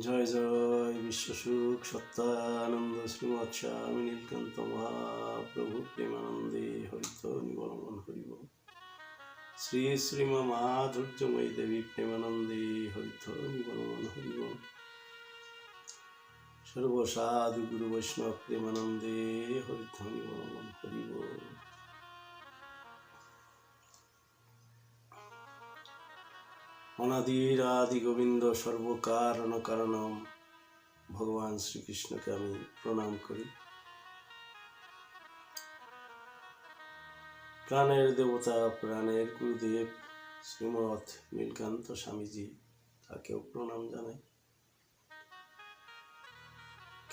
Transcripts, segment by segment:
জয় জয় বিশ্বসুখ সত্যানন্দ শ্রীমৎ স্বামী নীলকান্ত মহাপ্রভু প্রেমানন্দে হরিত নিবলমন হরিব। শ্রী শ্রীমা মাধুর্যময়ী দেবী প্রেমানন্দে হরিত নিবলমন হরিব। সর্বসাধু গুরু বৈষ্ণব প্রেমানন্দে হরিত নিবলমন হরিব। অনাদির আদি গোবিন্দ সর্বকারণ কারণম ভগবান শ্রীকৃষ্ণকে আমি প্রণাম করি। প্রাণের দেবতা, প্রাণের গুরুদেব শ্রীমৎ নীলকান্ত স্বামীজি তাকেও প্রণাম জানাই।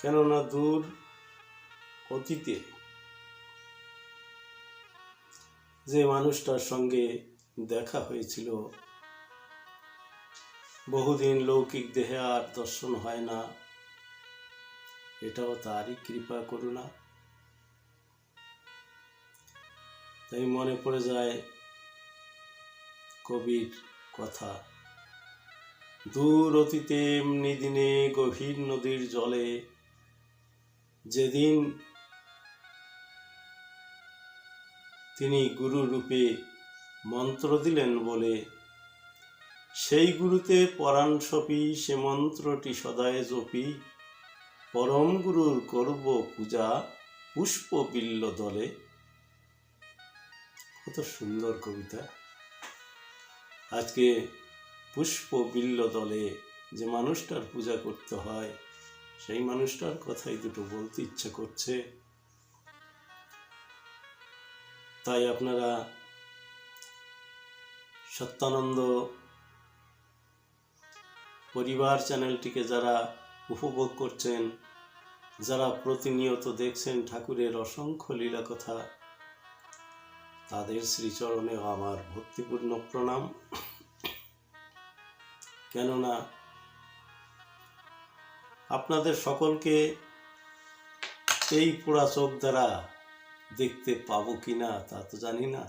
কেননা দূর অতীতে যে মানুষটার সঙ্গে দেখা হয়েছিল বহুদিন লৌকিক দেহে আর দর্শন হয় না। এটাও তারই কৃপা করুণা। তাই মনে পড়ে যায় কবির কথা। দূর অতীতে এমনি দিনে গভীর নদীর জলে যেদিন তিনি গুরু রূপে মন্ত্র দিলেন বলে সেই গুরুতে পরাণ সপি সে মন্ত্রটি সদায় জপি। পরম গুরুর করব পূজা পুষ্প বিল্ল দলে। কত সুন্দর কবিতা। আজকে পুষ্প বিল্ল দলে যে মানুষটার পূজা করতে হয়, সেই মানুষটার কথাই দুটো বলতে ইচ্ছে করছে। তাই আপনারা সত্যানন্দ পরিবার চ্যানেলটিকে যারা উপভোগ করছেন, যারা প্রতিনিয়ত দেখছেন ঠাকুরের অসংখ্য লীলা কথা তাদের শ্রীচরণে আমার ভক্তিপূর্ণ প্রণাম। কেননা, আপনাদের সকলকে এই পোড়া চোখ দ্বারা দেখতে পাবো কি না তা তো জানি না।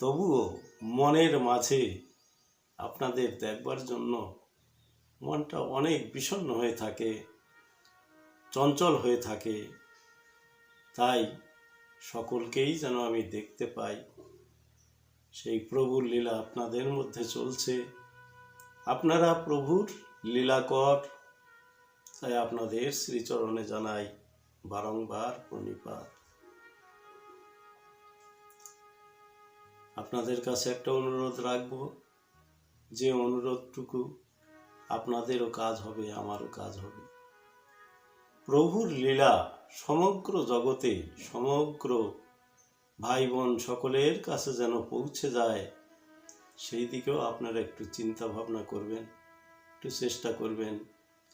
তবুও মনের মাঝে আপনাদের দেখবার জন্য মনটা অনেক বিষণ্ণ হয়ে থাকে, চঞ্চল হয়ে থাকে। তাই সকলকেই যেন আমি দেখতে পাই। সেই প্রভুর লীলা আপনাদের মধ্যে চলছে। আপনারা প্রভুর লীলাকর। তাই আপনাদের শ্রীচরণে জানাই বারংবার প্রণিপাত। আপনাদের কাছে একটা অনুরোধ রাখব। যে অনুরোধটুকু আপনাদেরও কাজ হবে, আমারও কাজ হবে। প্রভুর লীলা সমগ্র জগতে, সমগ্র ভাই বোন সকলের কাছে যেন পৌঁছে যায়, সেই দিকেও আপনারা একটু চিন্তা ভাবনা করবেন, একটু চেষ্টা করবেন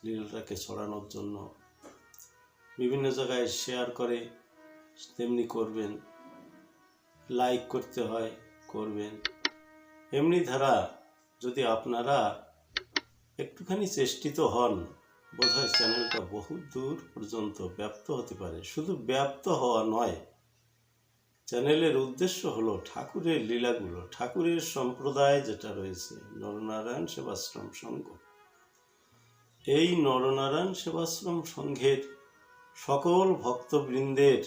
লীলাটাকে ছড়ানোর জন্য। বিভিন্ন জায়গায় শেয়ার করে, তেমনি করবেন লাইক করতে হয়, করবেন। এমনি ধারা যদি আপনারা একটুখানি চেষ্টিত হন। বোধহয় চ্যানেলটা বহু দূর পর্যন্ত ব্যাপ্ত হতে পারে। শুধু ব্যাপ্ত হওয়া নয়, চ্যানেলের উদ্দেশ্য হলো ঠাকুরের লীলাগুলো, ঠাকুরের সম্প্রদায় যেটা রয়েছে, নরনারায়ণ সেবাশ্রম সংঘ। এই নরনারায়ণ সেবাশ্রম সংঘের সকল ভক্তবৃন্দের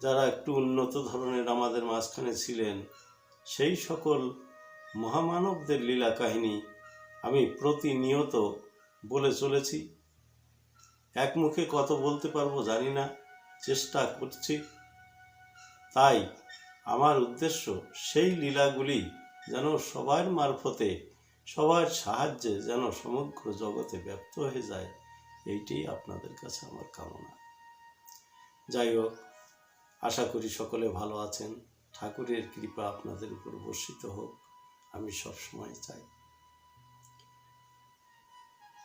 যারা একটু উন্নত ধরনের আমাদের মাঝখানে ছিলেন, সেই সকল মহামানবদের লীলা কাহিনী আমি প্রতিনিয়ত বলে চলেছি। এক মুখে কত বলতে পারব, জানি না, চেষ্টা করছি। তাই আমার উদ্দেশ্য সেই লীলাগুলি যেন সবার মারফতে, সবার সাহায্যে যেন সমগ্র জগতে ব্যপ্ত হয়ে যায়, এইটি আপনাদের কাছে আমার কামনা। যাই হোক, আশা করি সকলে ভালো আছেন। ঠাকুরের কৃপা আপনাদের উপর বর্ষিত হোক, আমি সবসময় চাই।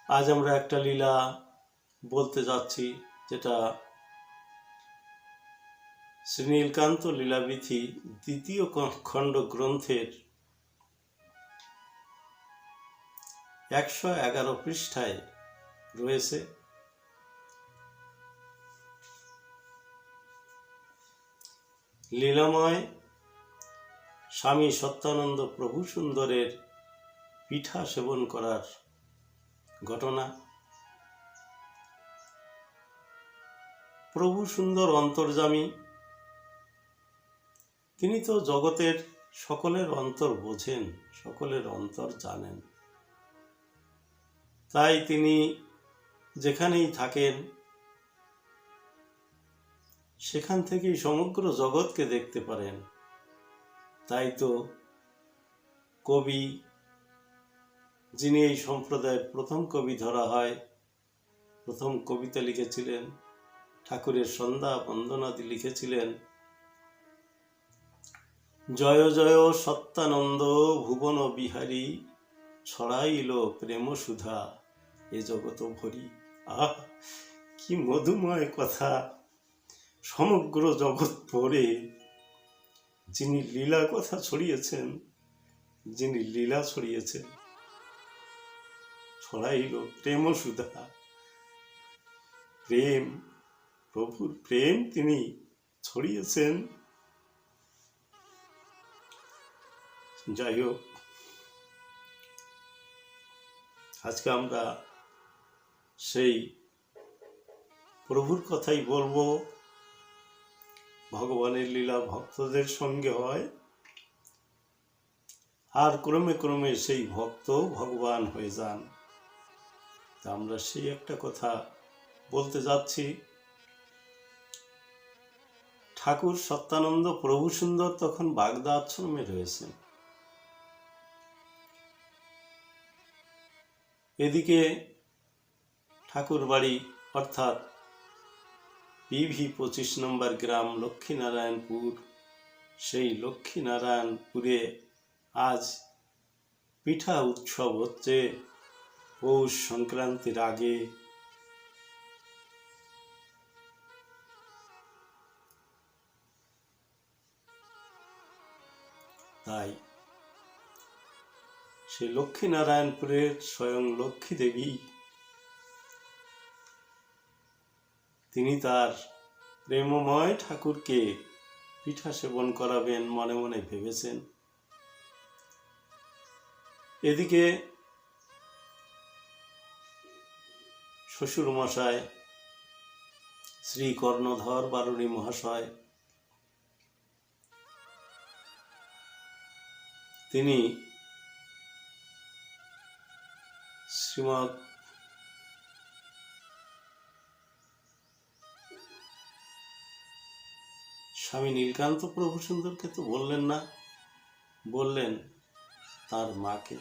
আজ আমরা একটা লীলা বলতে যাচ্ছি, যেটা শ্রীনীলকান্ত লীলাবিথি দ্বিতীয় ক- খণ্ড গ্রন্থের একশো এগারো পৃষ্ঠায় রয়েছে। লীলাময় স্বামী সত্যানন্দ প্রভু সুন্দরের পিঠা সেবন করার ঘটনা। প্রভু সুন্দর অন্তর্জামী তিনি তো জগতের সকলের অন্তর বোঝেন, সকলের অন্তর জানেন। তাই তিনি যেখানেই থাকেন, সেখান থেকেই সমগ্র জগৎকে দেখতে পারেন। তাই তো কবি যিনি এই সম্প্রদায়ের প্রথম কবি ধরা হয়, প্রথম কবিতা লিখেছিলেন, ঠাকুরের সন্ধ্যা বন্দনাদি লিখেছিলেন, জয় জয় সত্যানন্দ ভুবন বিহারী, ছড়াইল প্রেম সুধা এ জগত ভরি। আহ, কি মধুময় কথা! সমগ্র জগৎ পড়ে যিনি লীলা কথা ছড়িয়েছেন, যিনি লীলা ছড়িয়েছেন ছড়াইল প্রেম সুধা। প্রেম, প্রভুর প্রেম তিনি ছড়িয়েছেন। যাই হোক, আজকে আমরা সেই প্রভুর কথাই বলব। ভগবানের লীলা ভক্তদের সঙ্গে হয়। আর ক্রমে ক্রমে সেই ভক্ত ভগবান হয়ে যান। তা আমরা সেই একটা কথা বলতে যাচ্ছি। ঠাকুর সত্যানন্দ প্রভু সুন্দর তখন বাগদা আশ্রমে রয়েছেন। এদিকে ঠাকুর বাড়ি অর্থাৎ পিভি পঁচিশ নম্বর গ্রাম লক্ষ্মীনারায়ণপুর, সেই লক্ষ্মীনারায়ণপুরে আজ পিঠা উৎসব হচ্ছে। পৌষ সংক্রান্তির আগে তাই সেই লক্ষ্মীনারায়ণপুরের স্বয়ং লক্ষ্মী দেবী, তিনি তার প্রেমময় ঠাকুরকে পিঠা সেবন করাবেন মনে মনে ভেবেছেন। এদিকে শ্বশুর মশাই শ্রী কর্ণধর বারুণী মহাশয়, তিনি শ্রীমৎ স্বামী নীলকান্ত প্রভু সুন্দরকে তো বললেন না, বললেন, তার মাকে,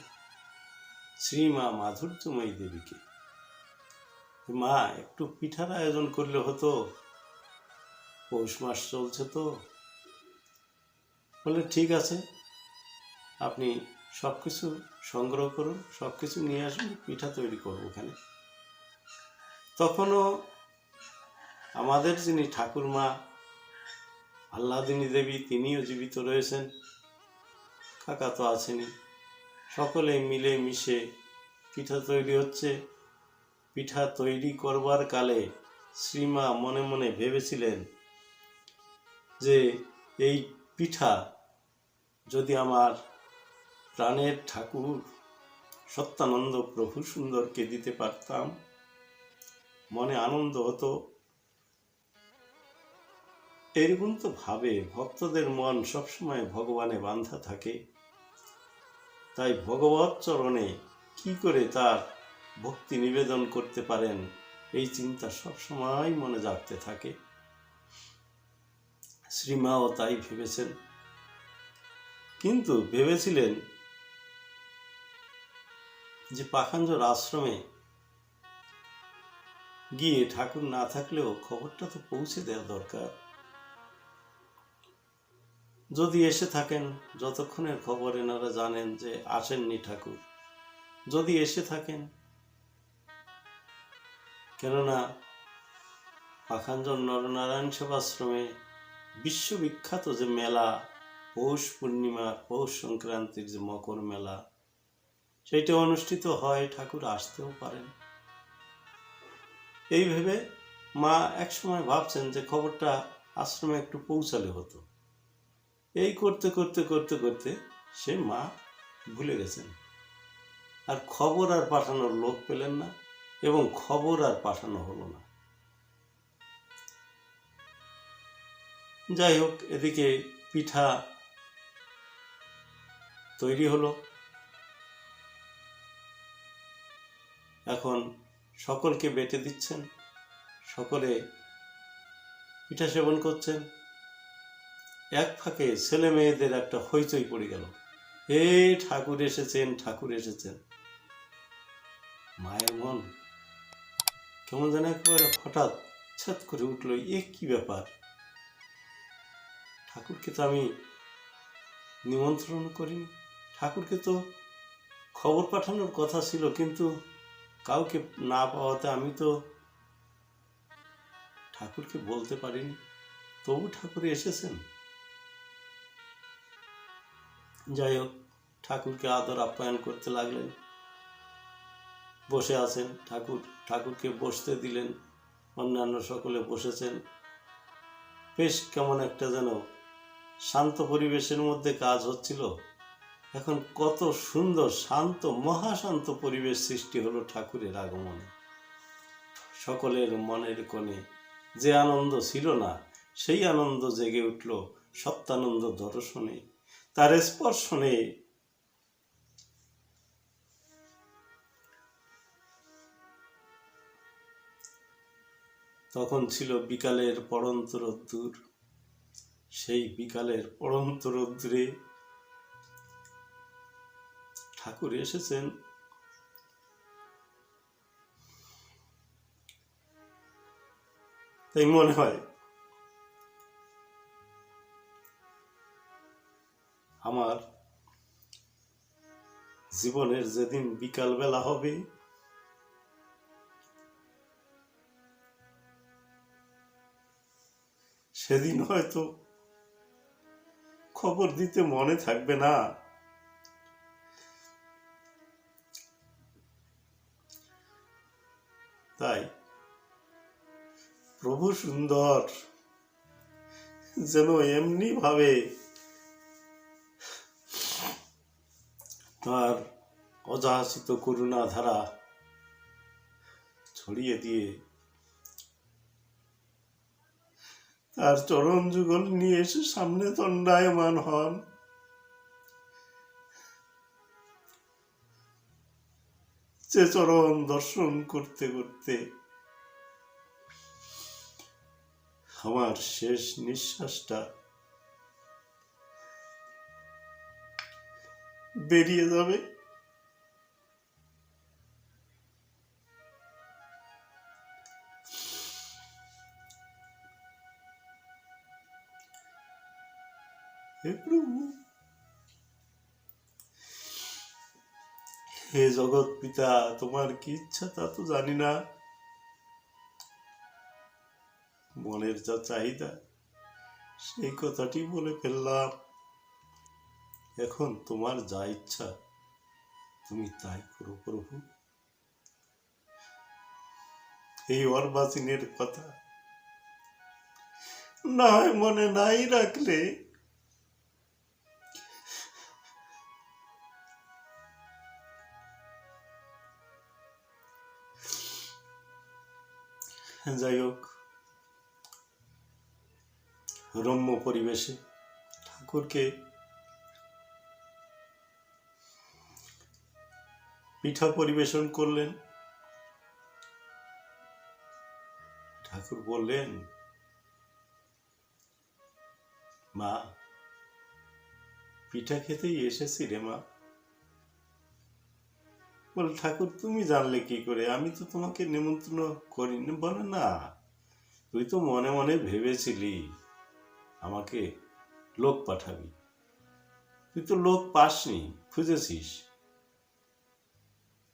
শ্রীমা মাধুর্যময়ী দেবীকে। মা, একটু পিঠার আয়োজন করলে হতো। পৌষ মাস চলছে তো। বলে, ঠিক আছে। আপনি সব কিছু সংগ্রহ করুন সব কিছু নিয়ে আসুন, পিঠা তৈরি করব ওখানে। তখনও আমাদের যিনি ঠাকুরমা আল্লাদিনী দেবী, তিনিও জীবিত রয়েছেন। কাকা তো আছেনই। সকলে মিলে মিশে পিঠা তৈরি হচ্ছে। পিঠা তৈরি করবার কালে শ্রীমা মনে মনে ভেবেছিলেন যে এই পিঠা যদি আমার প্রাণের ঠাকুর সত্যানন্দ প্রভু সুন্দরকে দিতে পারতাম, মনে আনন্দ হতো। এরকম তো ভাবে ভক্তদের মন সবসময় ভগবানে বান্ধা থাকে। তাই ভগবত চরণে কি করে তার ভক্তি নিবেদন করতে পারেন, এই চিন্তা সবসময় মনে জাগতে থাকে। শ্রীমাও তাই ভেবেছেন। কিন্তু ভেবেছিলেন যে পাখাঞ্জর আশ্রমে গিয়ে ঠাকুর না থাকলেও খবরটা তো পৌঁছে দেওয়া দরকার। যদি এসে থাকেন, যতক্ষণের খবর এনারা জানেন যে আসেননি ঠাকুর। যদি এসে থাকেন কেননা পাখাঞ্জন নরনারায়ণ সেবাশ্রমে বিশ্ববিখ্যাত যে মেলা, পৌষ পূর্ণিমা, পৌষ সংক্রান্তির যে মকর মেলা সেইটা অনুষ্ঠিত হয়, ঠাকুর আসতেও পারেন। এই ভেবে মা একসময় ভাবছেন যে খবরটা আশ্রমে একটু পৌঁছালে হতো। এই করতে করতে করতে করতে সে মা ভুলে গেছেন। আর খবর আর পাঠানোর লোক পেলেন না। এবং খবর আর পাঠানো হলো না। যাই হোক, এদিকে পিঠা তৈরি হলো। এখন সকলকে বেটে দিচ্ছেন, সকলে পিঠা সেবন করছেন। এক ফাঁকে ছেলে মেয়েদের একটা হইচই পড়ে গেল। এ ঠাকুর এসেছেন ঠাকুর এসেছেন। মায়ের মন কেমন যেন একেবারে হঠাৎ ছাত করে উঠল, এ কি ব্যাপার? ঠাকুরকে তো আমি নিমন্ত্রণ করিনি। ঠাকুরকে তো খবর পাঠানোর কথা ছিল, কিন্তু কাউকে না পাওয়াতে আমি তো ঠাকুরকে বলতে পারিনি। তবু ঠাকুর এসেছেন। যাই হোক, ঠাকুরকে আদর আপ্যায়ন করতে লাগলেন। বসে আছেন, ঠাকুর, ঠাকুরকে বসতে দিলেন, অন্যান্য সকলে বসেছেন। বেশ কেমন একটা যেন শান্ত পরিবেশের মধ্যে কাজ হচ্ছিল। এখন কত সুন্দর, শান্ত, মহাশান্ত পরিবেশ সৃষ্টি হলো ঠাকুরের আগমনে। সকলের মনের কোণে যে আনন্দ ছিল না, সেই আনন্দ জেগে উঠল সত্যানন্দ দর্শনে। তার স্পর্শনে তখন ছিল বিকালের পড়ন্ত রোদ্দুর সেই বিকালের পড়ন্ত রোদ্দুরে ঠাকুর এসেছেন। তাই মনে হয়, আমার জীবনের যেদিন বিকালবেলা হবে সেদিন হয়তো খবর দিতে মনে থাকবে না। তাই প্রভু সুন্দর যেন এমনি ভাবে তার অযাচিত করুণা ধারা ছড়িয়ে দিয়ে তার চরণ যুগল নিয়ে এসে সামনে দণ্ডায়মান হন। যে চরণ দর্শন করতে করতে আমার শেষ নিঃশ্বাসটা বেরিয়ে যাবে। জগৎ পিতা, তোমার কি ইচ্ছা তা তো জানি না। মনের যা চাহিদা, সেই কথাটি বলে ফেললাম। এখন তোমার যা ইচ্ছা, তুমি তাই করো প্রভু। এই অর্বাচীনের কথা না হয় মনে নাই রাখলে যাই হোক, রম্য পরিবেশে ঠাকুরকে পিঠা পরিবেশন করলেন। ঠাকুর বললেন, মা, পিঠা খেতেই এসেছি রে মা। বলে, ঠাকুর, তুমি জানলে কি করে? আমি তো তোমাকে নিমন্ত্রণ করিনি। বলে, না, তুই তো মনে মনে ভেবেছিলি আমাকে লোক পাঠাবি। তুই তো লোক পাসনি, খুঁজেছিস।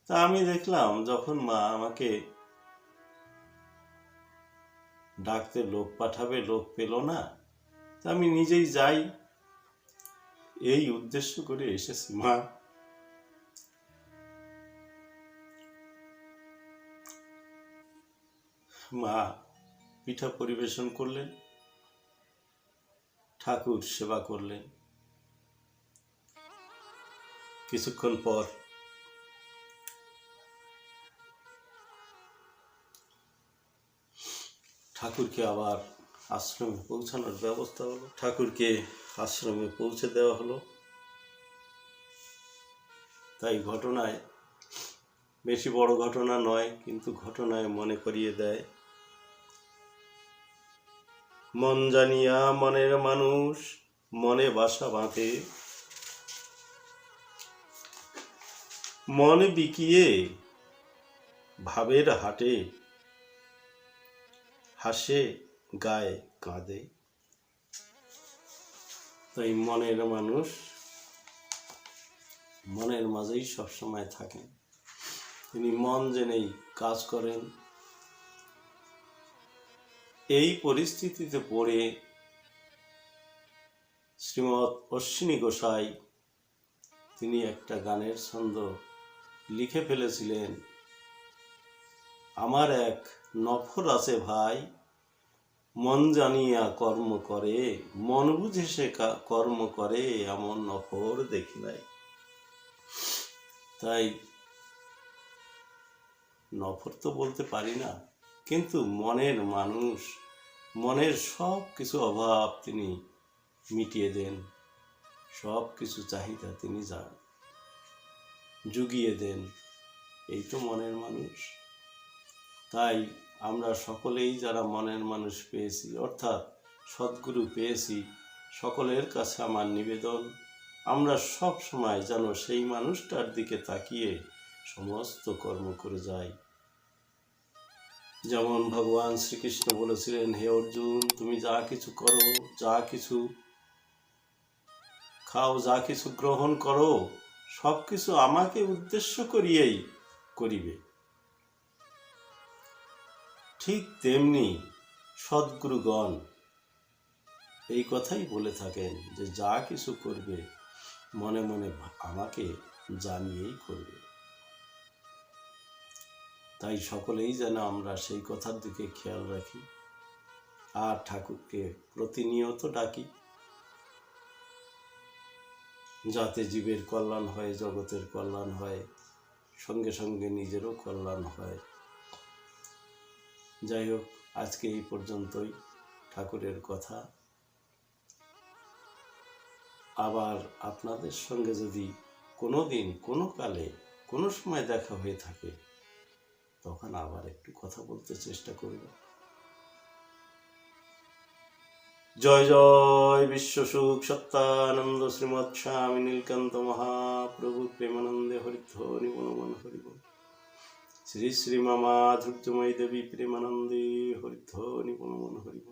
তা আমি দেখলাম, যখন মা আমাকে ডাকতে, লোক পাঠাবে, লোক পেল না। তা আমি নিজেই যাই। এই উদ্দেশ্য করে এসেছি মা। মা পিঠা পরিবেশন করলেন, ঠাকুর সেবা করলেন। কিছুক্ষণ পর ঠাকুরকে আবার আশ্রমে পৌঁছানোর ব্যবস্থা হলো। ঠাকুরকে আশ্রমে পৌঁছে দেওয়া হলো। তাই ঘটনায় বেশি বড় ঘটনা নয়, কিন্তু ঘটনায় মনে করিয়ে দেয়। মন জানিয়া মনের মানুষ মনে বাসা বাঁধে। মন বিকিয়ে ভাবের হাটে, হাসে, গায়ে কাঁদে। তাই মনের মানুষ মনের মাঝেই সবসময় থাকেন। তিনি মন জেনেই কাজ করেন। এই পরিস্থিতিতে পড়ে শ্রীমৎ অশ্বিনী গোসাই তিনি একটা গানের ছন্দ লিখে ফেলেছিলেন। আমার এক নফর আছে ভাই, মন জানিয়া কর্ম করে, মন বুঝে সে কর্ম করে, এমন নফর দেখি নাই। তাই নফর তো বলতে পারি না। কিন্তু মনের মানুষ, মনের সব কিছু অভাব তিনি মিটিয়ে দেন, সব কিছু চাহিদা তিনি যা জুগিয়ে দেন। এই তো মনের মানুষ। তাই আমরা সকলেই যারা মনের মানুষ পেয়েছি, অর্থাৎ সদ্গুরু পেয়েছি, সকলের কাছে আমার নিবেদন, আমরা সব সময় যেন সেই মানুষটার দিকে তাকিয়ে সমস্ত কর্ম করে যাই। যেমন ভগবান শ্রীকৃষ্ণ বলেছিলেন, হে অর্জুন, তুমি যা কিছু করো, যা কিছু খাও, যা কিছু গ্রহণ করো সব কিছু আমাকে উদ্দেশ্য করিয়েই করিবে। ঠিক তেমনি সদ্গুরুগণ এই কথাই বলে থাকেন যে, যা কিছু করবে, মনে মনে আমাকে জানিয়েই করবে। তাই সকলেই যেন আমরা সেই কথার দিকে খেয়াল রাখি। আর ঠাকুরকে প্রতিনিয়ত ডাকি। যাতে জীবের কল্যাণ হয়, জগতের কল্যাণ হয়, সঙ্গে সঙ্গে নিজেরও কল্যাণ হয়। যাই হোক, আজকে এই পর্যন্তই ঠাকুরের কথা। আবার আপনাদের সঙ্গে যদি কোনো দিন কোনো কালে, কোনো সময় দেখা হয়ে থাকে তখন আবার একটু কথা বলতে চেষ্টা করব। জয় জয়, বিশ্ব সুখ, সত্যানন্দ, শ্রীমৎ স্বামী নীলকান্ত মহাপ্রভু, প্রেমানন্দে হরিধ্বনি মনমন হরিব শ্রী শ্রী মামা ধৈর্যময়ী দেবী, প্রেমানন্দে হরিধ্বনি মনমন হরিব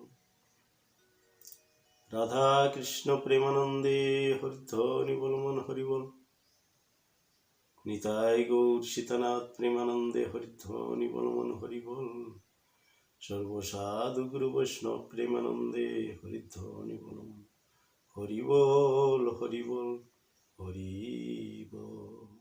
রাধা কৃষ্ণ, প্রেমানন্দে হরিধ্বনি বলমন হরিবল নিতাই গৌর সীতানাথ প্রেমানন্দে হরিধ্বনি বলমন হরিবল সর্বসাধু গুরু বৈষ্ণব প্রেমানন্দে হরিধ্বনি বলমন হরিবল হরিবল হরিবল